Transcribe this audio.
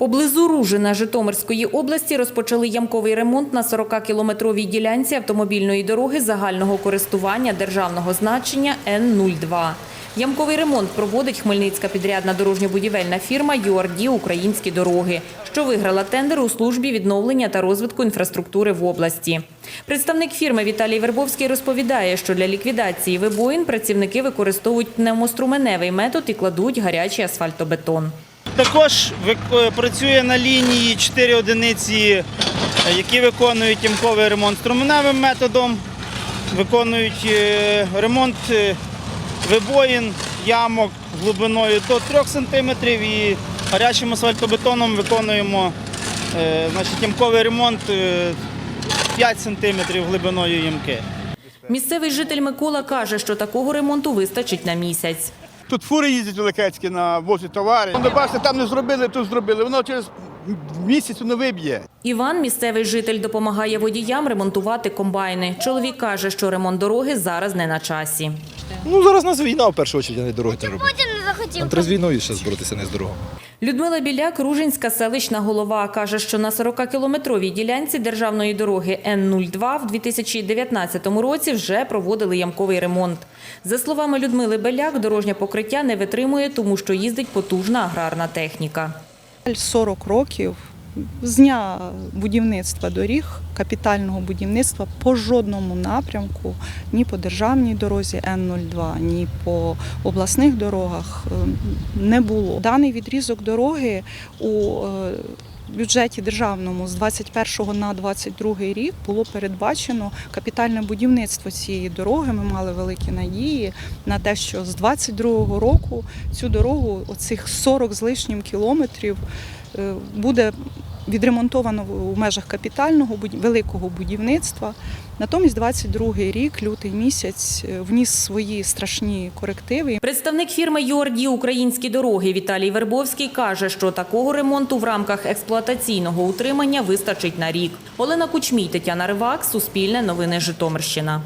Поблизу Ружина Житомирської області розпочали ямковий ремонт на 40-кілометровій ділянці автомобільної дороги загального користування державного значення Н-02. Ямковий ремонт проводить хмельницька підрядна дорожньо-будівельна фірма «ЮАРДі Українські дороги», що виграла тендер у службі відновлення та розвитку інфраструктури в області. Представник фірми Віталій Вербовський розповідає, що для ліквідації вибоїн працівники використовують пневмоструменевий метод і кладуть гарячий асфальтобетон. Також е, працює на лінії 4 одиниці, е, які виконують ямковий ремонт струменевим методом, виконують е, ремонт вибоїн, ямок глибиною до 3 см і гарячим асфальтобетоном виконуємо значить, ямковий ремонт е, 5 см глибиною ямки. Місцевий житель Микола каже, що такого ремонту вистачить на місяць. Тут фури їздять великецькі на возі товари. Ну, бачите, там не зробили, тут зробили. Воно через місяць воно виб'є. Іван, місцевий житель, допомагає водіям ремонтувати комбайни. Чоловік каже, що ремонт дороги зараз не на часі. Ну зараз нас війна в першу чергу, не дороги це робити. Захотів. Треба з війною ще боротися, не з дорогами. Людмила Біляк, Ружинська селищна голова, каже, що на 40-кілометровій ділянці державної дороги Н-02 в 2019 році вже проводили ямковий ремонт. За словами Людмили Беляк, дорожнє покриття не витримує, тому що їздить потужна аграрна техніка. 40 років з дня будівництва доріг, капітального будівництва по жодному напрямку, ні по державній дорозі Н-02, ні по обласних дорогах е, не було. Даний відрізок дороги у е, бюджеті державному з 21 на 22 рік було передбачено капітальне будівництво цієї дороги. Ми мали великі надії на те, що з 22 року цю дорогу, оцих 40 з лишнім кілометрів, е, буде відремонтовано в- межах капітального великого будівництва. Натомість 22 рік, лютий місяць, е, вніс свої страшні корективи. Представник фірми «ЮАРДі Українські дороги Віталій Вербовський каже, що такого ремонту в рамках експлуатаційного утримання вистачить на рік. Олена Кучмій, Тетяна Ривак, Суспільне новини Житомирщина.